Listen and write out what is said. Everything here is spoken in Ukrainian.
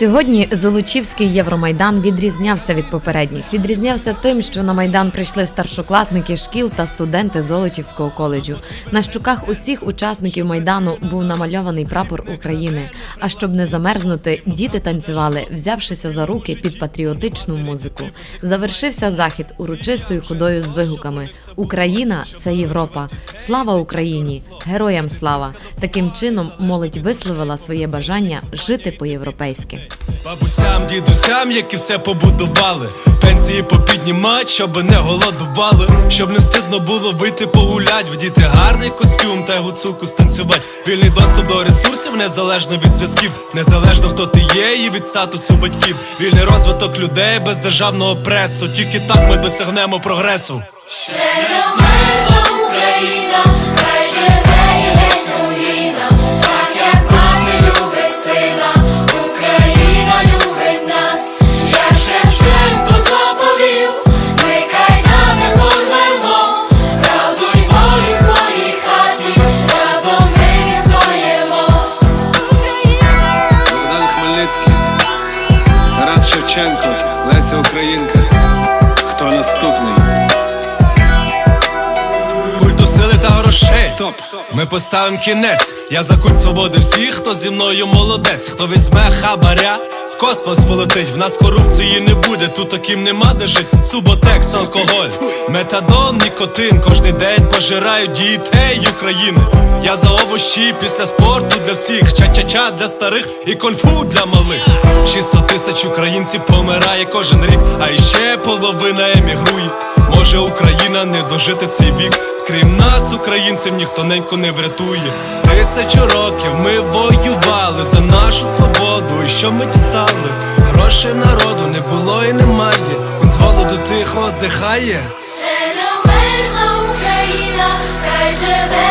Сьогодні Золочівський Євромайдан відрізнявся від попередніх. Відрізнявся тим, що на майдан прийшли старшокласники шкіл та студенти Золочівського коледжу. На щуках усіх учасників майдану був намальований прапор України. А щоб не замерзнути, діти танцювали, взявшися за руки під патріотичну музику. Завершився захід урочистою ходою з вигуками: Україна це Європа! Слава Україні! Героям слава! Таким чином молодь висловила своє бажання жити по-європейськи. Бабусям, дідусям, які все побудували, пенсії попіднімать, щоб не голодували, щоб не стидно було вийти погулять, вдіти гарний костюм та гуцулку станцювать. Вільний доступ до ресурсів незалежно від зв'язків, незалежно хто ти є, і від статусу батьків. Вільний розвиток людей без державного пресу. Тільки так ми досягнемо прогресу. Україна, Шевченко, Леся Українка. Хто наступний? Культу сили та грошей. Стоп! Ми поставим кінець. Я за культ свободи всіх, хто зі мною молодець, хто візьме хабаря. Космос полетить, в нас корупції не буде, тут таким нема де жить. Суботекс, алкоголь, метадон, нікотин. Кожний день пожирають дітей України. Я за овощі після спорту для всіх, ча-ча-ча для старих і конфу для малих. 600 тисяч українців помирає кожен рік, а іще половина емігрує. Може Україна не дожити цей вік. Крім нас, українців, ніхто ненько не врятує. Тисячу років ми воювали за нашу свободу. І що ми дістали? Грошей народу не було і немає. Він з голоду тихо здихає. Ще не Україна, хай живе